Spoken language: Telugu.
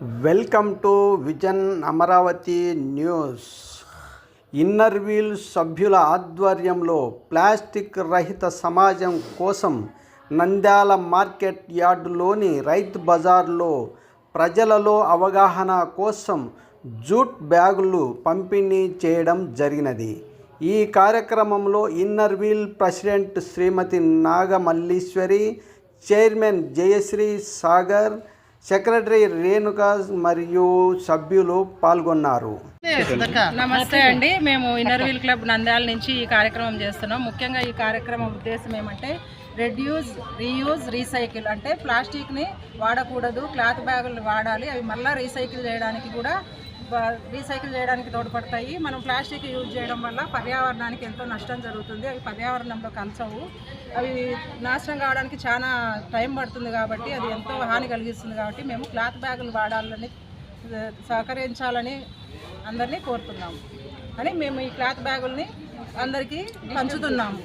Welcome to vision Amaravati news. Inner wheel సభ్యుల ఆధ్వర్యంలో ప్లాస్టిక్ రహిత సమాజం కోసం నంద్యాల మార్కెట్ యార్డులోని రైతు బజార్లో ప్రజలలో అవగాహన కోసం జూట్ బ్యాగులు పంపిణీ చేయడం జరిగినది. ఈ కార్యక్రమంలో inner wheel president Shrimati Nagamalleeswari chairman Jayashree Sagar secretary Renuka మరియు సభ్యులు పాల్గొన్నారు. నమస్తే అండి. మేము ఇన్నర్ వీల్ క్లబ్ నంద్యాల నుంచి ఈ కార్యక్రమం చేస్తున్నాం. ముఖ్యంగా ఈ కార్యక్రమం ఉద్దేశం ఏమంటే రెడ్యూస్ రీయూజ్ రీసైకిల్ అంటే ప్లాస్టిక్ని వాడకూడదు క్లాత్ బ్యాగులు వాడాలి అవి మళ్ళీ రీసైకిల్ చేయడానికి కూడా రీసైకిల్ చేయడానికి తోడ్పడతాయి. మనం ప్లాస్టిక్ యూజ్ చేయడం వల్ల పర్యావరణానికి ఎంతో నష్టం జరుగుతుంది. అవి పర్యావరణంలో కలసవు అవి నాశనం కావడానికి చాలా టైం పడుతుంది కాబట్టి అది ఎంతో హాని కలిగిస్తుంది కాబట్టి మేము క్లాత్ బ్యాగులు వాడాలని సహకరించాలని అందరినీ కోరుతున్నాము అని మేము ఈ క్లాత్ బ్యాగుల్ని అందరికీ పంచుతున్నాము.